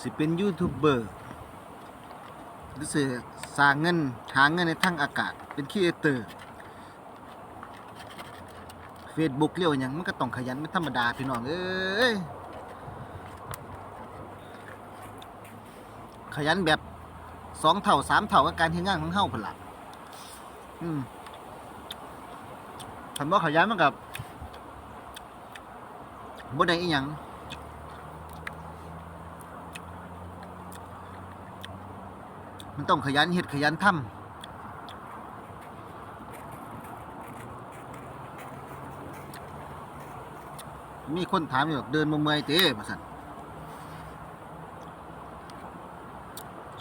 สิเป็นยูทูบเบอร์หรือสิสร้างเงินหาเงินในทางอากาศ เป็นครีเอเตอร์ Facebook เรียกว่ายังมันก็ต้องขยันเป็นธรรมดาพี่น้องเอ้ยขยันแบบสองเท่าสามเท่ากับการเฮ็ดงานของเฮาพุ่นล่ะอืมคันบ่ขยันมันกับบ่ได้อีหยัง มันต้องขยันเฮ็ดขยันทำมีคนถามอยู่บอกเดินมาเมื่อยเต้ว่าซั่น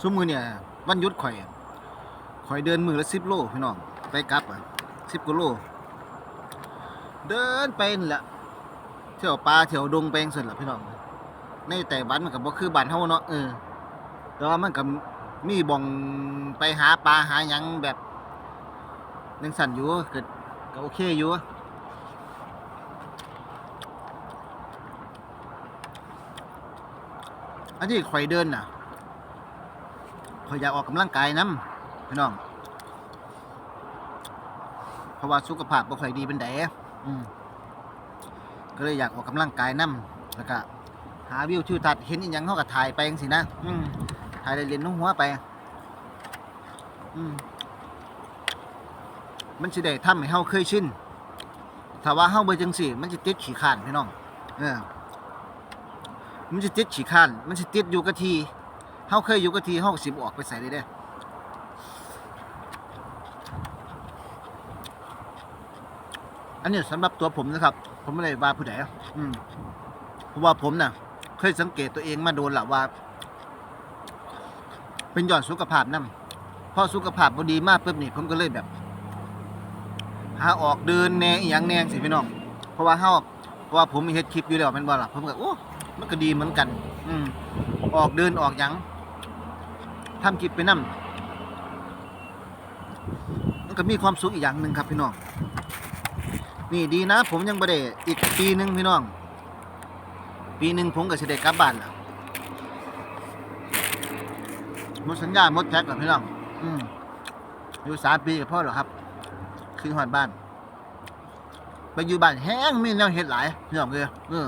ซุ้มมือเนี่ยวันยุดข่อย ข่อยเดินมือละ10โลพี่น้อง ไปกลับอะ10กว่าโล เดินไปนี่แหละเที่ยวป่าเที่ยวดงไปจังซั่นล่ะพี่น้อง ในแต่บ้านมันก็บ่คือบ้านเฮาเนาะเออ แต่ว่ามันก็ มีบ่องไปหาปลาหาหยังแบบจังสั่นอยู่ก็ก็โอเคอยู่อันที่ข่อยเดินน่ะข่อยอยากออกกำลังกายนํพี่น้องเพราะว่าสุขภาพบ่ค่อยดีเป็นไดอืมก็เลยอยากออกกำลังกายนํแล้วก็หาวิวทิวทัศน์เห็นอีหยังเขาก็ถ่ายไปจังสินะ อืม ถ่ายเล่นน้องหัวไป อืมมันสิได้ทำให้เฮาเคยชินถ้าว่าเฮาบ่จังซี่ มันสิติดขี้ข้านพี่น้อง เออ มันสิติดขี้ข้าน มันสิติดอยู่กับทีเฮาเคยอยู่กับทีเฮาก็สิบ่ออกไปใส่ได้เด้อันนี้สำหรับตัวผมนะครับ ผมไม่ได้ว่าผู้ใดอืมเพราะว่าผมน่ะ เคยสังเกตตัวเองมาโดนหละว่า เป็นยอดสุขภาพนำพอสุขภาพบ่ดีมากปุ๊บนี่ผมก็เลยแบบ หาออกเดินแหนอหย่างแหนงสิพี่น้อง เพราะว่าเฮาเพราะว่าผมมีเฮ็ดคลิปอยู่แล้วแม่นบ่ล่ะผมก็โอ้มันก็ดีเหมือนกัน อืมออกเดินออกหยังทำคลิปไปนํมันก็มีความสุขอีกอย่างหนึ่งครับพี่น้อง นี่ดีนะ ผมยังบ่ได้อีกปีหนึงพี่น้อง ปีหนึ่งผมก็สิได้กลับบ้านแล้ว หมดสัญญาหมดแท็กแล้วพี่น้อง อืมอยู่สามปีกับพ่อหรอครับ คือหอดบ้าน ไปอยู่บ้านแห้งมีแนวเห็ดหลายพี่น้องเลยเออ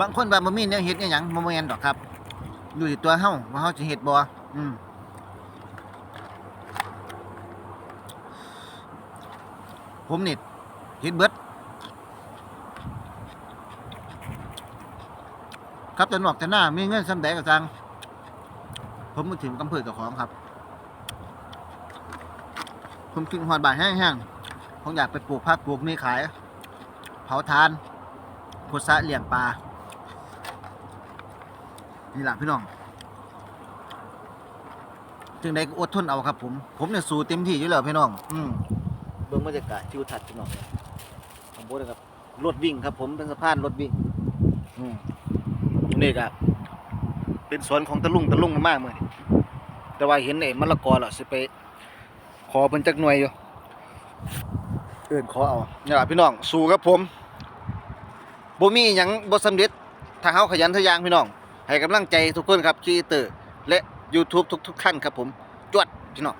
บางคนว่าบ่มีแนวเห็ดเนี่ยหยังบ่แม่นดอกครับอยู่ที่ตัวเฮาว่าเฮาสิเฮ็ดบ่อืมผมนี่เฮ็ดเบิดครับแต่นอกแต่หน้ามีเงินสำแดงกับจัง ผมมาถึงกำเภอเจ้าของครับ ผมกินหอดบาทแห้งๆผมอยากไปปลูกผักปลูกมีขาย เผาทานพุทธะเลี้ยงปลา นี่แหละพี่น้อง จึงใดก็อดทนเอาครับผม ผมเนี่ยสู้เต็มที่อยู่แล้วพี่น้อง อืมเบิ่งบรรยากาศทิวทัศน์พี่น้องข้างบนนะครับ รถวิ่งครับผมเป็นสะพานรถวิ่ง อืมนี่ก็ เป็นสวนของตะลุงตะลุงมากเลยแต่ว่าเห็นไอ้มะละกอล้วสิไป ขอเพิ่นจักหน่วยอยู่เอิ้นขอเอานี่ล่ะพี่น้องสู้ครับผมบ่มีหยังบ่สำเร็จถ้าเฮาขยันทะยางพี่น้อง ให้กำลังใจทุกคนครับคีเตอร์และ YouTube ทุกๆท่านครับผม จวดพี่น้อง